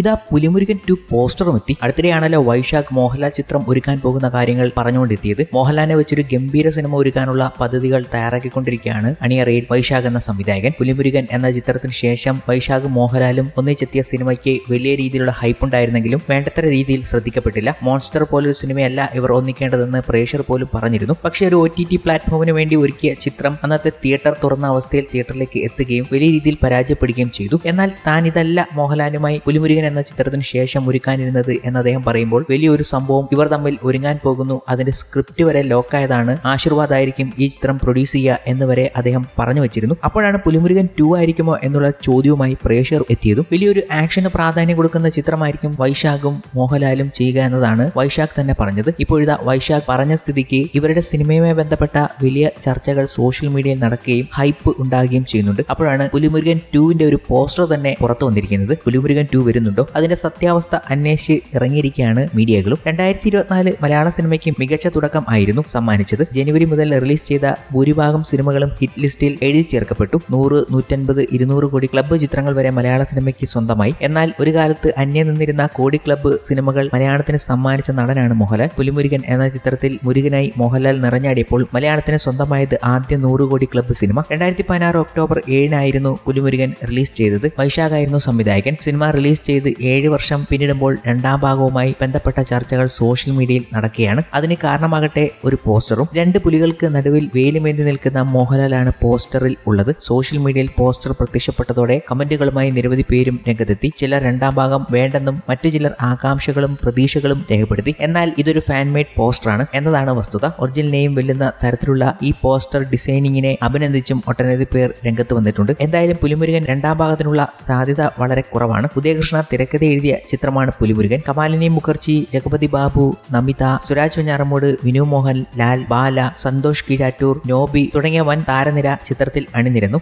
ഇതാ പുലിമുരുകൻ ടു പോസ്റ്ററും എത്തി. അടുത്തിടെയാണല്ലോ വൈശാഖ് മോഹൻലാൽ ചിത്രം ഒരുക്കാൻ പോകുന്ന കാര്യങ്ങൾ പറഞ്ഞുകൊണ്ടെത്തിയത്. മോഹൻലാലിനെ വെച്ചൊരു ഗംഭീര സിനിമ ഒരുക്കാനുള്ള പദ്ധതികൾ തയ്യാറാക്കിക്കൊണ്ടിരിക്കുകയാണ് അണിയറയിൽ വൈശാഖ് എന്ന സംവിധായകൻ. പുലിമുരുകൻ എന്ന ചിത്രത്തിന് ശേഷം വൈശാഖ് മോഹൻലാലും ഒന്നിച്ചെത്തിയ സിനിമയ്ക്ക് വലിയ രീതിയിലുള്ള ഹൈപ്പ് ഉണ്ടായിരുന്നെങ്കിലും വേണ്ടത്ര രീതിയിൽ ശ്രദ്ധിക്കപ്പെട്ടില്ല. മോൺസ്റ്റർ പോലൊരു സിനിമയല്ല ഇവർ ഒന്നിക്കേണ്ടതെന്ന് പ്രേക്ഷകർ പോലും പറഞ്ഞിരുന്നു. പക്ഷേ ഒരു ഒ ടി ടി പ്ലാറ്റ്ഫോമിന് വേണ്ടി ഒരുക്കിയ ചിത്രം അന്നത്തെ തിയേറ്റർ തുറന്ന അവസ്ഥയിൽ തിയേറ്ററിലേക്ക് എത്തുകയും വലിയ രീതിയിൽ പരാജയപ്പെടുകയും ചെയ്തു. എന്നാൽ താൻ ഇതല്ല മോഹൻലാലുമായി പുലിമുരുകൻ എന്ന ചിത്രത്തിന് ശേഷം ഒരുക്കാനിരുന്നത് എന്ന് അദ്ദേഹം പറയുമ്പോൾ വലിയൊരു സംഭവം ഇവർ തമ്മിൽ ഒരുങ്ങാൻ പോകുന്നു. അതിന്റെ സ്ക്രിപ്റ്റ് വരെ ലോക്കായതാണ് ആശീർവാദ് ആയിരിക്കും ഈ ചിത്രം പ്രൊഡ്യൂസ് ചെയ്യുക എന്ന് വരെ അദ്ദേഹം പറഞ്ഞു വെച്ചിരുന്നു. അപ്പോഴാണ് പുലിമുരുകൻ ടു ആയിരിക്കുമോ എന്നുള്ള ചോദ്യവുമായി പ്രേക്ഷകർ എത്തിയതും വലിയൊരു ആക്ഷന് പ്രാധാന്യം കൊടുക്കുന്ന ചിത്രമായിരിക്കും വൈശാഖും മോഹൻലാലും ചെയ്യുക എന്നതാണ് വൈശാഖ് തന്നെ പറഞ്ഞത്. ഇപ്പോഴിതാ വൈശാഖ് പറഞ്ഞ സ്ഥിതിക്ക് ഇവരുടെ സിനിമയുമായി ബന്ധപ്പെട്ട വലിയ ചർച്ചകൾ സോഷ്യൽ മീഡിയയിൽ നടക്കുകയും ഹൈപ്പ് ഉണ്ടാകുകയും ചെയ്യുന്നുണ്ട്. അപ്പോഴാണ് പുലിമുരുകൻ ടുവിന്റെ ഒരു പോസ്റ്റർ തന്നെ പുറത്തു വന്നിരിക്കുന്നത്. പുലിമുരുകൻ ടു വരുന്നുണ്ടോ. അതിന്റെ സത്യാവസ്ഥ അന്വേഷിച്ച് ഇറങ്ങിയിരിക്കുകയാണ് മീഡിയകളും. രണ്ടായിരത്തി ഇരുപത്തിനാല് മലയാള സിനിമയ്ക്ക് മികച്ച തുടക്കം ആയിരുന്നു സമ്മാനിച്ചത്. ജനുവരി മുതൽ റിലീസ് ചെയ്ത ഭൂരിഭാഗം സിനിമകളും ഹിറ്റ് ലിസ്റ്റിൽ എഴുതി ചേർക്കപ്പെട്ടു. നൂറ് നൂറ്റൻപത് ഇരുന്നൂറ് കോടി ക്ലബ്ബ് ചിത്രങ്ങൾ വരെ മലയാള സിനിമയ്ക്ക് സ്വന്തമായി. എന്നാൽ ഒരു കാലത്ത് അന്യം നിന്നിരുന്ന കോടി ക്ലബ്ബ് സിനിമകൾ മലയാളത്തിന് സമ്മാനിച്ച നടനാണ് മോഹൻലാൽ. പുലിമുരുകൻ എന്ന ചിത്രത്തിൽ മുരുകനായി മോഹൻലാൽ നിറഞ്ഞാടിയപ്പോൾ മലയാളത്തിന് സ്വന്തമായത് ആദ്യ നൂറ് കോടി ക്ലബ്ബ് സിനിമ. രണ്ടായിരത്തി പതിനാറ് ഒക്ടോബർ ഏഴിനായിരുന്നു പുലിമുരുകൻ റിലീസ് ചെയ്തത്. വൈശാഖായിരുന്നു സംവിധായകൻ. സിനിമ റിലീസ് ചെയ്ത് ഏഴ് വർഷം പിന്നിടുമ്പോൾ രണ്ടാം ഭാഗവുമായി ബന്ധപ്പെട്ട ചർച്ചകൾ സോഷ്യൽ മീഡിയയിൽ നടക്കുകയാണ്. അതിന് കാരണമാകട്ടെ ഒരു പോസ്റ്ററും. രണ്ട് പുലികൾക്ക് നടുവിൽ വേലുമേന്തി നിൽക്കുന്ന മോഹൻലാലാണ് പോസ്റ്ററിൽ ഉള്ളത്. സോഷ്യൽ മീഡിയയിൽ പോസ്റ്റർ പ്രത്യക്ഷപ്പെട്ടതോടെ കമന്റുകളുമായി നിരവധി പേരും രംഗത്തെത്തി. ചിലർ രണ്ടാം ഭാഗം വേണ്ടെന്നും മറ്റു ചിലർ ആകാംക്ഷകളും പ്രതീക്ഷകളും രേഖപ്പെടുത്തി. എന്നാൽ ഇതൊരു ഫാൻമെയ്ഡ് പോസ്റ്ററാണ് എന്നതാണ് വസ്തുത. ഒറിജിനൽ ഒറിജിനലിനെയും വെല്ലുന്ന തരത്തിലുള്ള ഈ പോസ്റ്റർ ഡിസൈനിങ്ങിനെ അഭിനന്ദിച്ചും ഒട്ടനവധി പേർ രംഗത്ത് വന്നിട്ടുണ്ട്. എന്തായാലും പുലിമുരുകൻ രണ്ടാം ഭാഗത്തിനുള്ള സാധ്യത വളരെ കുറവാണ്. ഉദയകൃഷ്ണ തിരക്കഥ എഴുതിയ ചിത്രമാണ് പുലിമുരുകൻ. കമാലിനി മുഖർജി ജഗപതി ബാബു നമിത സുരാജ് വെഞ്ഞാറമൂട് വിനു മോഹൻ ലാൽ ബാല സന്തോഷ് കീഴാറ്റൂർ നോബി തുടങ്ങിയ വൻ താരനിര ചിത്രത്തിൽ അണിനിരന്നു.